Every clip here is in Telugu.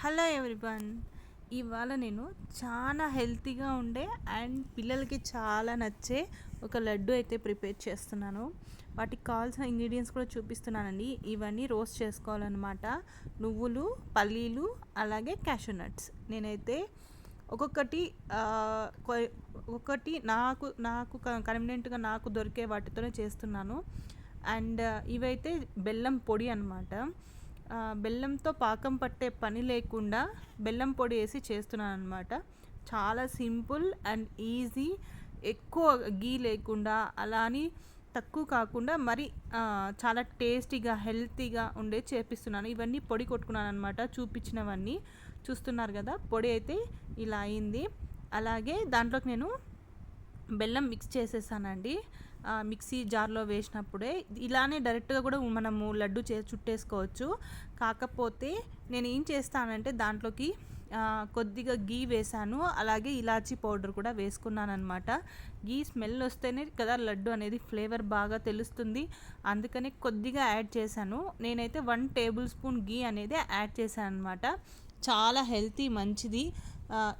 Hello everyone. ఇవాళ నేను చాలా హెల్తీగా ఉండే అండ్ పిల్లలకి చాలా నచ్చే ఒక లడ్డు అయితే ప్రిపేర్ చేస్తున్నాను. వాటికి కావాల్సిన ఇంగ్రీడియంట్స్ కూడా చూపిస్తున్నానండి. ఇవన్నీ రోస్ట్ చేసుకోవాలన్నమాట. నువ్వులు పల్లీలు అలాగే క్యాషూ నట్స్. నేనైతే ఒక్కొక్కటి ఆ, ఒక్కొక్కటి నాకు నాకు కన్వీనియంట్గా నాకు దొరికే వాటితోనే చేస్తున్నాను. అండ్ ఇవైతే బెల్లం పొడి అనమాట బెల్లంతో పాకం పట్టే పని లేకుండా బెల్లం పొడి వేసి చేస్తున్నాను అనమాట చాలా సింపుల్ అండ్ ఈజీ. ఎక్కువ గీ లేకుండా అలా అని తక్కువ కాకుండా మరి చాలా టేస్టీగా హెల్తీగా ఉండే చేపిస్తున్నాను. ఇవన్నీ పొడి కొట్టుకున్నాను అనమాట చూపించినవన్నీ. చూస్తున్నారు కదా పొడి అయితే ఇలా అయింది. అలాగే దాంట్లోకి నేను బెల్లం మిక్స్ చేసేసానండి. మిక్సీ జార్లో వేసినప్పుడే ఇలానే డైరెక్ట్గా కూడా మనము లడ్డు చే చుట్టేసుకోవచ్చు. కాకపోతే నేను ఏం చేస్తానంటే దాంట్లోకి కొద్దిగా గీ వేసాను అలాగే ఇలాచీ పౌడర్ కూడా వేసుకున్నాను అనమాట గీ స్మెల్ వస్తేనే కదా లడ్డు అనేది ఫ్లేవర్ బాగా తెలుస్తుంది. అందుకని కొద్దిగా యాడ్ చేశాను. నేనైతే వన్ టేబుల్ స్పూన్ గీ అనేది యాడ్ చేశాను అనమాట చాలా హెల్తీ మంచిది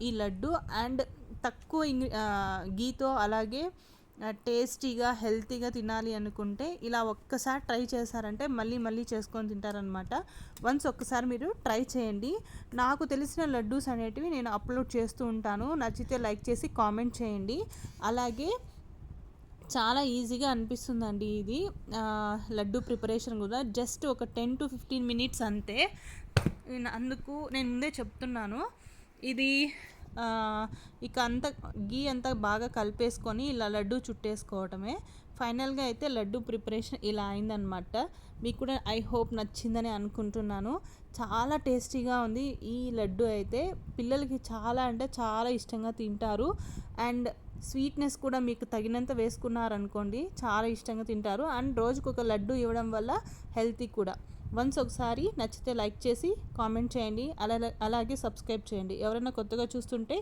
ఈ లడ్డు. అండ్ తక్కువ ఇంగ్రీ గీతో అలాగే టేస్టీగా హెల్తీగా తినాలి అనుకుంటే ఇలా ఒక్కసారి ట్రై చేశారంటే మళ్ళీ మళ్ళీ చేసుకొని తింటారనమాట వన్స్ ఒక్కసారి మీరు ట్రై చేయండి. నాకు తెలిసిన లడ్డూస్ అనేటివి నేను అప్లోడ్ చేస్తూ ఉంటాను. నచ్చితే లైక్ చేసి కామెంట్ చేయండి. అలాగే చాలా ఈజీగా అనిపిస్తుందండి ఇది. లడ్డు ప్రిపరేషన్ కూడా. జస్ట్ ఒక టెన్ టు ఫిఫ్టీన్ మినిట్స్ అంతే. అందుకు నేను ముందే చెప్తున్నాను. ఇది ఇక అంత గీ అంతా బాగా కలిపేసుకొని ఇలా లడ్డు చుట్టేసుకోవటమే. ఫైనల్గా అయితే లడ్డు ప్రిపరేషన్ ఇలా అయిందనమాట మీకు కూడా ఐ హోప్ నచ్చిందని అనుకుంటున్నాను. చాలా టేస్టీగా ఉంది ఈ లడ్డు అయితే. పిల్లలకి చాలా అంటే చాలా ఇష్టంగా తింటారు. అండ్ స్వీట్నెస్ కూడా మీకు తగినంత వేసుకున్నారనుకోండి చాలా ఇష్టంగా తింటారు. అండ్ రోజుకు ఒక లడ్డు ఇవ్వడం వల్ల హెల్తీ కూడా. వన్స్ ఒకసారి నచ్చితే లైక్ చేసి కామెంట్ చేయండి అలా అలాగే సబ్స్క్రైబ్ చేయండి. ఎవరైనా కొత్తగా చూస్తుంటే